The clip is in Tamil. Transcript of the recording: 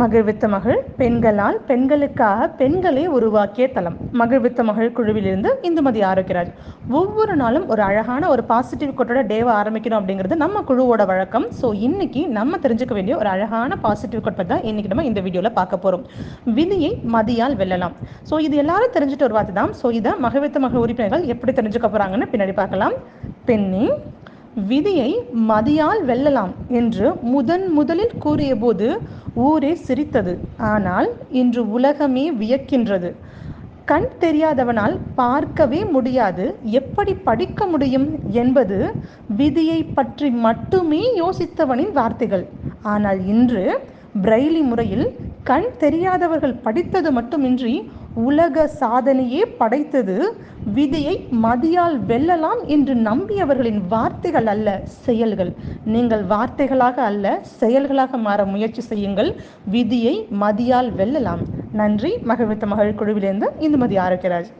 மகிழ்வித்த மகள் பெண்களால் பெண்களுக்காக பெண்களே உருவாக்கிய தளம் மகிழ்வித்த மகள் குழுவிலிருந்து இந்துமதி ஆரோக்கியராஜ் ஒவ்வொரு நாளும் ஒரு அழகான ஒரு பாசிட்டிவ் கோட்டோட டேவை ஆரம்பிக்கணும் அப்படிங்கிறது நம்ம குழுவோட வழக்கம். ஸோ இன்னைக்கு நம்ம தெரிஞ்சுக்க வேண்டிய ஒரு அழகான பாசிட்டிவ் கோட் பற்றி தான் இன்னைக்கு நம்ம இந்த வீடியோவில் பார்க்க போகிறோம் விதியை மதியால் வெல்லலாம். ஸோ இது எல்லாரும் தெரிஞ்சுட்டு ஒரு வார்த்தை தான். ஸோ இதை மகிழ்வித்த மகள் உறுப்பினர்கள் எப்படி தெரிஞ்சுக்க போகிறாங்கன்னு பின்னாடி பார்க்கலாம். பெண்ணி விதியை மதியால் வெல்லலாம் என்று முதன் முதலில் கூறியபோது ஊரே சிரித்தது. ஆனால் இன்று உலகமே வியக்கின்றது. கண் தெரியாதவனால் பார்க்கவே முடியாது. எப்படி படிக்க முடியும் என்பது விதியை பற்றி மட்டுமே யோசித்தவனின் வார்த்தைகள். ஆனால் இன்று பிரெய்லி முறையில் கண் தெரியாதவர்கள் படித்தது மட்டுமின்றி உலக சாதனையே படைத்தது. விதியை மதியால் வெல்லலாம் என்று நம்பியவர்களின் வார்த்தைகள் அல்ல செயல்கள். நீங்கள் வார்த்தைகளாக அல்ல செயல்களாக மாற முயற்சி செய்யுங்கள். விதியை மதியால் வெல்லலாம். நன்றி. மகிழ்வித்த மகள் குழுவிலிருந்து இந்துமதி ஆரோக்கியராஜ்.